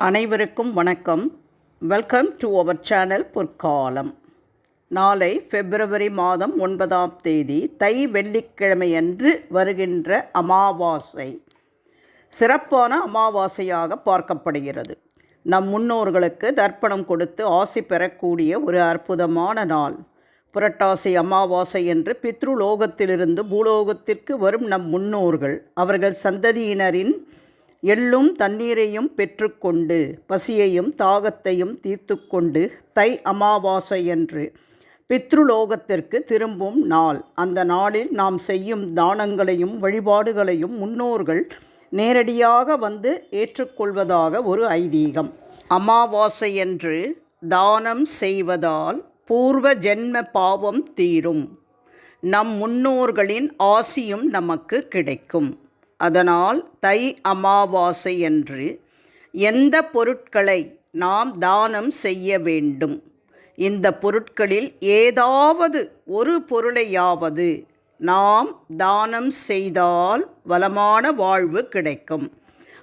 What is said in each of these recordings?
அனைவருக்கும் வணக்கம். Welcome to our channel பொற்காலம் நாளை பிப்ரவரி மாதம் ஒன்பதாம் தேதி தை வெள்ளிக்கிழமையன்று வருகின்ற அமாவாசை. சிறப்பான அமாவாசையாக பார்க்கப்படுகிறது. நம் முன்னோர்களுக்கு தர்ப்பணம் கொடுத்து ஆசி பெறக்கூடிய ஒரு அற்புதமான நாள். புரட்டாசி அமாவாசை என்று பித்ருலோகத்திலிருந்து பூலோகத்திற்கு வரும் நம் முன்னோர்கள் அவர்கள் சந்ததியினரின் எள்ளும் தண்ணீரையும் பெற்றுக்கொண்டு பசியையும் தாகத்தையும் தீர்த்து கொண்டு தை அமாவாசை என்று பித்ருலோகத்திற்கு திரும்பும் நாள். அந்த நாளில் நாம் செய்யும் தானங்களையும் வழிபாடுகளையும் முன்னோர்கள் நேரடியாக வந்து ஏற்றுக்கொள்வதாக ஒரு ஐதீகம். அமாவாசை என்று தானம் செய்வதால் பூர்வ ஜென்ம பாவம் தீரும். நம் முன்னோர்களின் ஆசியும் நமக்கு கிடைக்கும். அதனால் தை அமாவாசை என்று எந்த பொருட்களை நாம் தானம் செய்ய வேண்டும்? இந்த பொருட்களில் ஏதாவது ஒரு பொருளையாவது நாம் தானம் செய்தால் வளமான வாழ்வு கிடைக்கும்.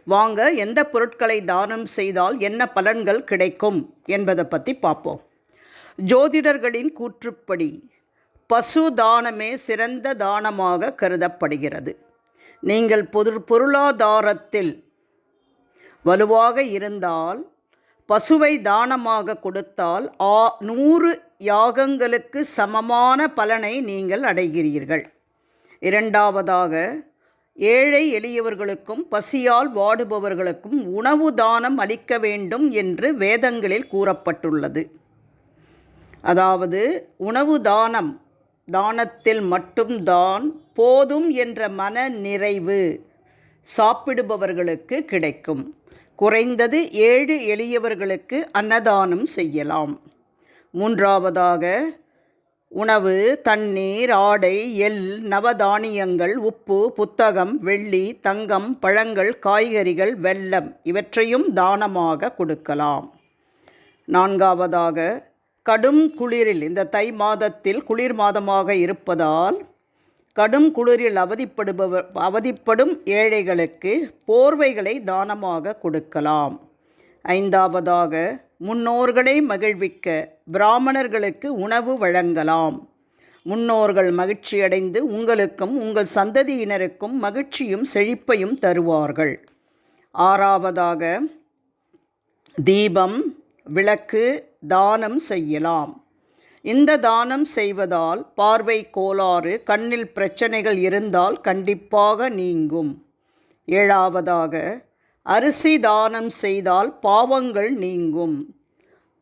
வாங்க எந்த பொருட்களை தானம் செய்தால் என்ன பலன்கள் கிடைக்கும் என்பதை பற்றி பார்ப்போம். ஜோதிடர்களின் கூற்றுப்படி பசு தானமே சிறந்த தானமாக கருதப்படுகிறது. நீங்கள் பொது பொருளாதாரத்தில் வலுவாக இருந்தால் பசுவை தானமாக கொடுத்தால் ஆ நூறு யாகங்களுக்கு சமமான பலனை நீங்கள் அடைகிறீர்கள். இரண்டாவதாக ஏழை எளியவர்களுக்கும் பசியால் வாடுபவர்களுக்கும் உணவு தானம் அளிக்க வேண்டும் என்று வேதங்களில் கூறப்பட்டுள்ளது. அதாவது உணவு தானம் தானத்தில் மட்டும்தான் போதும் என்ற மன நிறைவு சாப்பிடுபவர்களுக்கு கிடைக்கும். குறைந்தது ஏழு எளியவர்களுக்கு அன்னதானம் செய்யலாம். மூன்றாவதாக உணவு தண்ணீர் ஆடை எல் நவதானியங்கள் உப்பு புத்தகம் வெள்ளி தங்கம் பழங்கள் காய்கறிகள் வெல்லம் இவற்றையும் தானமாக கொடுக்கலாம். நான்காவதாக கடும் குளிரில் இந்த தை மாதத்தில் குளிர் மாதமாக இருப்பதால் கடும் குளிரில் அவதிப்படுபவர் அவதிப்படும் ஏழைகளுக்கு போர்வைகளை தானமாக கொடுக்கலாம். ஐந்தாவதாக முன்னோர்களை மகிழ்விக்க பிராமணர்களுக்கு உணவு வழங்கலாம். முன்னோர்கள் மகிழ்ச்சியடைந்து உங்களுக்கும் உங்கள் சந்ததியினருக்கும் மகிழ்ச்சியும் செழிப்பையும் தருவார்கள். ஆறாவதாக தீபம் விளக்கு தானம் செய்யலாம். இந்த தானம் செய்வதால் பார்வை கோளாறு கண்ணில் பிரச்சனைகள் இருந்தால் கண்டிப்பாக நீங்கும். ஏழாவதாக அரிசி தானம் செய்தால் பாவங்கள் நீங்கும்.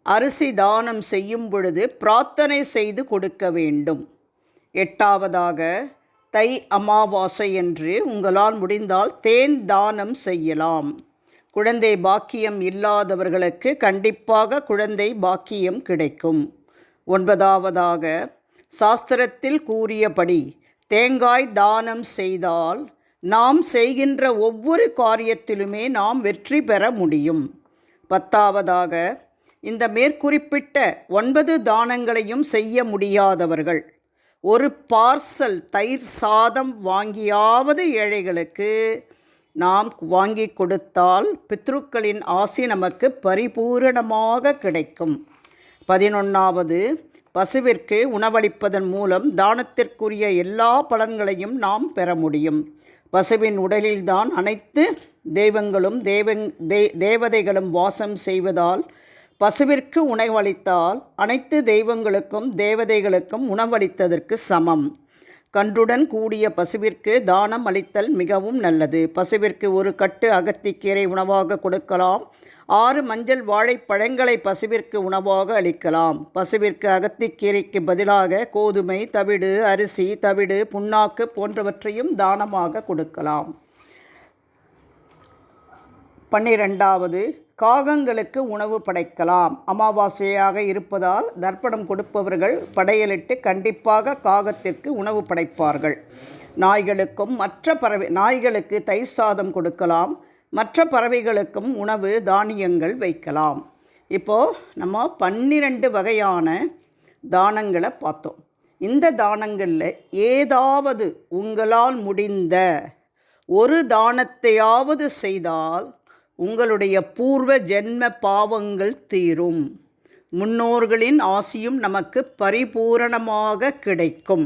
அரிசி தானம் செய்யும் பொழுது பிரார்த்தனை செய்து கொடுக்க வேண்டும். எட்டாவதாக தை அமாவாசை என்று உங்களால் முடிந்தால் தேன் தானம் செய்யலாம். குழந்தை பாக்கியம் இல்லாதவர்களுக்கு கண்டிப்பாக குழந்தை பாக்கியம் கிடைக்கும். ஒன்பதாவதாக சாஸ்திரத்தில் கூறியபடி தேங்காய் தானம் செய்தால் நாம் செய்கின்ற ஒவ்வொரு காரியத்திலுமே நாம் வெற்றி பெற முடியும். பத்தாவதாக இந்த மேற்குறிப்பிட்ட ஒன்பது தானங்களையும் செய்ய முடியாதவர்கள் ஒரு பார்சல் தயிர் சாதம் வாங்கியாவது ஏழைகளுக்கு நாம் வாங்கி கொடுத்தால் பித்ருக்களின் ஆசி நமக்கு பரிபூரணமாக கிடைக்கும். பதினொன்றாவது பசுவிற்கு உணவளிப்பதன் மூலம் தானத்திற்குரிய எல்லா பலன்களையும் நாம் பெற முடியும். பசுவின் உடலில்தான் அனைத்து தெய்வங்களும் தேவங் தே தேவதைகளும் வாசம் செய்வதால் பசுவிற்கு உணவளித்தால் அனைத்து தெய்வங்களுக்கும் தேவதைகளுக்கும் உணவளித்ததற்கு சமம். கன்றுடன் கூடிய பசுவிற்கு தானம் அளித்தல் மிகவும் நல்லது. பசுவிற்கு ஒரு கட்டு அகத்திக்கீரை உணவாக கொடுக்கலாம். ஆறு மஞ்சள் வாழைப்பழங்களை பசுவிற்கு உணவாக அளிக்கலாம். பசுவிற்கு அகத்திக்கீரைக்கு பதிலாக கோதுமை தவிடு அரிசி தவிடு புண்ணாக்கு போன்றவற்றையும் தானமாக கொடுக்கலாம். பன்னிரெண்டாவது காகங்களுக்கு உணவு படைக்கலாம். அமாவாசையாக இருப்பதால் தர்ப்பணம் கொடுப்பவர்கள் படையலிட்டு கண்டிப்பாக காகத்திற்கு உணவு படைப்பார்கள். நாய்களுக்கும் மற்ற பறவை நாய்களுக்கு தயிர் சாதம் கொடுக்கலாம். மற்ற பறவைகளுக்கும் உணவு தானியங்கள் வைக்கலாம். இப்போது நம்ம பன்னிரண்டு வகையான தானங்களை பார்த்தோம். இந்த தானங்களில் ஏதாவது உங்களால் முடிந்த ஒரு தானத்தையாவது செய்தால் உங்களுடைய பூர்வ ஜென்ம பாவங்கள் தீரும். முன்னோர்களின் ஆசியும் நமக்கு பரிபூரணமாக கிடைக்கும்.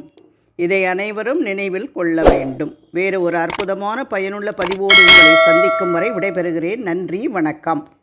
இதை அனைவரும் நினைவில் கொள்ள வேண்டும். வேறு ஒரு அற்புதமான பயனுள்ள பதிவோடு உங்களை சந்திக்கும் வரை விடைபெறுகிறேன். நன்றி வணக்கம்.